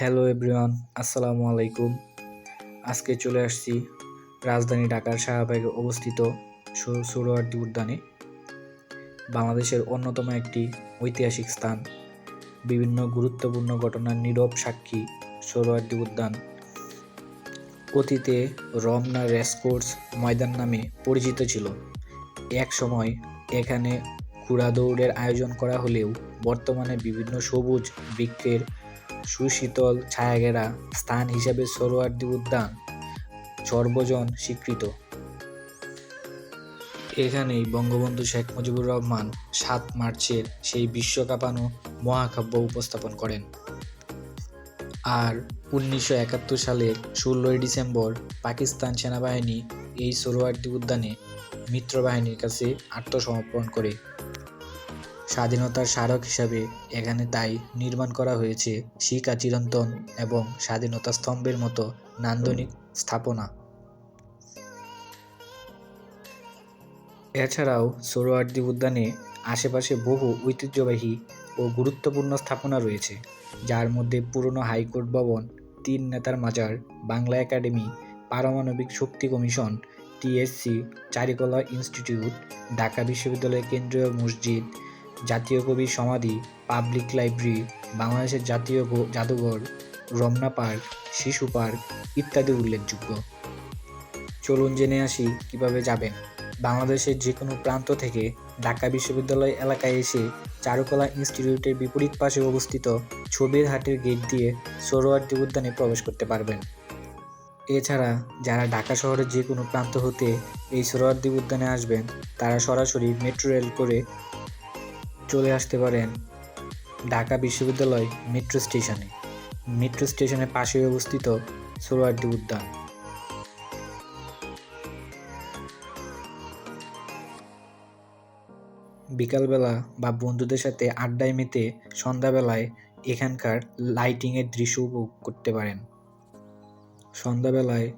Hello everyone, আসসালামু আলাইকুম। আজকে চলে আসছি রাজধানী ঢাকার শাহবাগে অবস্থিত সোহরাওয়ার্দী উদ্যানে। বাংলাদেশের অন্যতম একটি ঐতিহাসিক স্থান। বিভিন্ন গুরুত্বপূর্ণ ঘটনার নীরব সাক্ষী সোহরাওয়ার্দী উদ্যান। অতীতে রমনা রেসকোর্স ময়দান নামে পরিচিত ছিল। এক সময় এখানে ঘোড়া দৌড়ের আয়োজন করা হলেও বর্তমানে বিভিন্ন সবুজ বৃক্ষের সুশীতল ছায়াঘেরা স্থান হিসেবে সোহরাওয়ার্দী উদ্যান সর্বজন স্বীকৃত। এখানেই বঙ্গবন্ধু শেখ মুজিবুর রহমান সাত মার্চের সেই বিশ্বকাপানো মহাকাব্য উপস্থাপন করেন। আর উনিশশো একাত্তর সালের ষোলোই ডিসেম্বর পাকিস্তান সেনাবাহিনী এই সোহরাওয়ার্দী উদ্যানে মিত্রবাহিনীর কাছে আত্মসমর্পণ করে। স্বাধীনতার স্মারক হিসাবে এখানে তাই নির্মাণ করা হয়েছে শিকা চিরন্তন এবং স্বাধীনতা স্তম্ভের মতো নান্দনিক স্থাপনা। এছাড়াও সোহরাওয়ার্দী উদ্যানে আশেপাশে বহু ঐতিহ্যবাহী ও গুরুত্বপূর্ণ স্থাপনা রয়েছে, যার মধ্যে পুরনো হাইকোর্ট ভবন, তিন নেতার মাজার, বাংলা একাডেমি, পারমাণবিক শক্তি commission, TSC, Charukala institute, Dhaka বিশ্ববিদ্যালয়ের কেন্দ্রীয় মসজিদ জাতীয় কবির সমাধি পাবলিক লাইব্রেরি বাংলাদেশের জাতীয় জাদুঘর, রমনা পার্ক শিশু পার্ক ইত্যাদি উল্লেখযোগ্য। চলুন জেনে আসি কীভাবে যাবেন। বাংলাদেশের যে কোনো প্রান্ত থেকে ঢাকা বিশ্ববিদ্যালয় এলাকায় এসে চারুকলা ইনস্টিটিউটের বিপরীত পাশে অবস্থিত ছবির হাটের গেট দিয়ে সোহরাওয়ার্দী উদ্যানে প্রবেশ করতে পারবেন। এছাড়া যারা ঢাকা শহরের যে কোনো প্রান্ত হতে এই সোহরাওয়ার্দী উদ্যানে আসবেন, তারা সরাসরি মেট্রো রেল করে চলে আসতে পারেন ঢাকা বিশ্ববিদ্যালয় মেট্রো স্টেশনে মেট্রো স্টেশনের পাশে অবস্থিত সোহরাওয়ার্দী উদ্যান। বিকালবেলা বা বন্ধুদের সাথে আড্ডায় মেতে সন্ধ্যাবেলায় এখানকার লাইটিংয়ের দৃশ্য উপভোগ করতে পারেন। সন্ধ্যাবেলায়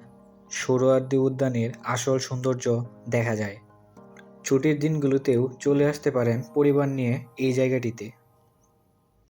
সোহরাওয়ার্দী উদ্যানের আসল সৌন্দর্য দেখা যায়। ছুটির দিনগুলোতেও চলে আসতে পারেন পরিবার নিয়ে এই জায়গাটিতে।